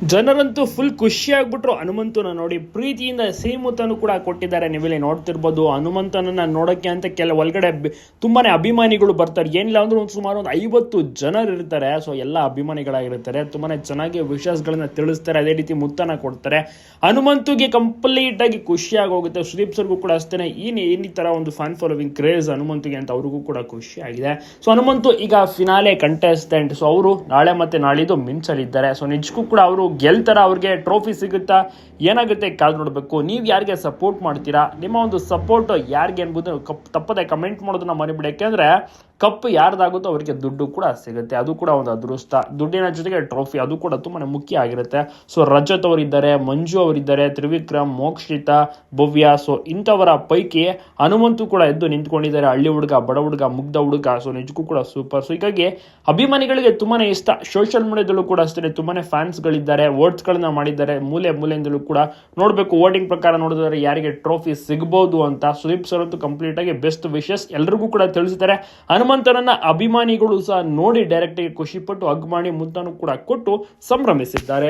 ಜನರಂತೂ full ಖುಷಿ ಆಗ್ಬಿಟ್ರು ಹನುಮಂತನ ನೋಡಿ, ಪ್ರೀತಿಯಿಂದ ಸಿಹಿಮುತ್ತನು ಕೂಡ ಕೊಟ್ಟಿದ್ದಾರೆ. ನೀವಿಲ್ಲಿ ನೋಡ್ತಿರ್ಬೋದು, ಹನುಮಂತನನ್ನು ನೋಡೋಕ್ಕೆ ಅಂತ ಕೆಲ ಒಳಗಡೆ ತುಂಬಾ ಅಭಿಮಾನಿಗಳು ಬರ್ತಾರೆ. ಏನಿಲ್ಲ ಅಂದ್ರೆ ಒಂದು ಸುಮಾರು ಒಂದು ಐವತ್ತು ಜನರು ಇರ್ತಾರೆ. ಸೊ ಎಲ್ಲ ಅಭಿಮಾನಿಗಳಾಗಿರ್ತಾರೆ. ತುಂಬಾನೇ ಚೆನ್ನಾಗಿ ವಿಷಸ್ಗಳನ್ನ ತಿಳಿಸ್ತಾರೆ. ಅದೇ ರೀತಿ ಮುತ್ತನ ಕೊಡ್ತಾರೆ. ಹನುಮಂತುಗೆ ಕಂಪ್ಲೀಟ್ ಆಗಿ ಖುಷಿಯಾಗಿ ಹೋಗುತ್ತೆ ಸುದೀಪ್ ಸರ್ಗೂ ಕೂಡ ಅಷ್ಟೇ ಈ ಈ ತರ ಒಂದು ಫ್ಯಾನ್ ಫಾಲೋವಿಂಗ್ ಕ್ರೇಜ್ ಹನುಮಂತುಗೆ ಅಂತ ಅವ್ರಿಗೂ ಕೂಡ ಖುಷಿ ಆಗಿದೆ ಸೊ ಹನುಮಂತು ಈಗ ಫಿನಾಲೆ ಕಂಟೆಸ್ಟೆಂಟ್ ಸೊ ಅವರು ನಾಳೆ ಮತ್ತೆ ನಾಳಿದು ಮಿಂಚಲಿದ್ದಾರೆ ಸೊ ನಿಜಕ್ಕೂ ಕೂಡ ಅವರು ಗೆಲ್ತಾರ, ಅವ್ರಿಗೆ ಟ್ರೋಫಿ ಸಿಗುತ್ತಾ, ಏನಾಗುತ್ತೆ ಕಾದು ನೋಡಬೇಕು. ನೀವು ಯಾರಿಗೆ ಸಪೋರ್ಟ್ ಮಾಡ್ತೀರಾ? ನಿಮ್ಮ ಒಂದು ಸಪೋರ್ಟ್ ಯಾರಿಗೆ ಅನ್ಬೋದು ಕಪ್ ತಪ್ಪದೆ ಕಮೆಂಟ್ ಮಾಡೋದನ್ನ ಮರಿಬಿಡಿ. ಯಾಕೆಂದ್ರೆ ಕಪ್ ಯಾರ್ದಾಗುತ್ತೋ ಅವರಿಗೆ ದುಡ್ಡು ಕೂಡ ಸಿಗುತ್ತೆ. ಅದು ಕೂಡ ಒಂದು ಅದೃಷ್ಟ. ದುಡ್ಡಿನ ಜೊತೆಗೆ ಟ್ರೋಫಿ ಅದು ಕೂಡ ತುಂಬಾ ಮುಖ್ಯ ಆಗಿರುತ್ತೆ. ಸೊ ರಜತ್ ಅವರಿದ್ದಾರೆ, ಮಂಜು ಅವರಿದ್ದಾರೆ, ತ್ರಿವಿಕ್ರಮ್, ಮೋಕ್ಷಿತ, ಭವ್ಯ. ಸೊ ಇಂಥವರ ಪೈಕಿ ಹನುಮಂತು ಕೂಡ ಎದ್ದು ನಿಂತ್ಕೊಂಡಿದ್ದಾರೆ. ಹಳ್ಳಿ ಹುಡುಗ, ಬಡ ಹುಡುಗ, ಮುಗ್ಧ ಹುಡುಗ. ಸೊ ನಿಜಕ್ಕೂ ಕೂಡ ಸೂಪರ್ ಸೊ ಹೀಗಾಗಿ ಅಭಿಮಾನಿಗಳಿಗೆ ತುಂಬಾ ಇಷ್ಟ. ಸೋಷಿಯಲ್ ಮೀಡಿಯಾದಲ್ಲೂ ಕೂಡ ಅಷ್ಟೇ, ತುಂಬಾನೇ ಫ್ಯಾನ್ಸ್ಗಳಿದ್ದಾರೆ ಗಳನ್ನ ಮಾಡಿದ್ದಾರೆ. ಮೂಲೆ ಮೂಲೆಯಿಂದಲೂ ಕೂಡ ನೋಡಬೇಕು. ವೋಟಿಂಗ್ ಪ್ರಕಾರ ನೋಡಿದ್ರೆ ಯಾರಿಗೆ ಟ್ರೋಫಿ ಸಿಗ್ಬೋದು ಅಂತ ಸುದೀಪ್ ಸರ್ ಅಂತೂ ಕಂಪ್ಲೀಟ್ ಆಗಿ ಬೆಸ್ಟ್ ವಿಶಸ್ ಎಲ್ರಿಗೂ ಕೂಡ ತಿಳಿಸಿದ್ದಾರೆ. ಹನುಮಂತನನ್ನ ಅಭಿಮಾನಿಗಳು ಸಹ ನೋಡಿ ಡೈರೆಕ್ಟ್ ಆಗಿ ಖುಷಿಪಟ್ಟು ಅಗ್ಮಾಣಿ ಮುದ್ದನ್ನು ಕೂಡ ಕೊಟ್ಟು ಸಂಭ್ರಮಿಸಿದ್ದಾರೆ.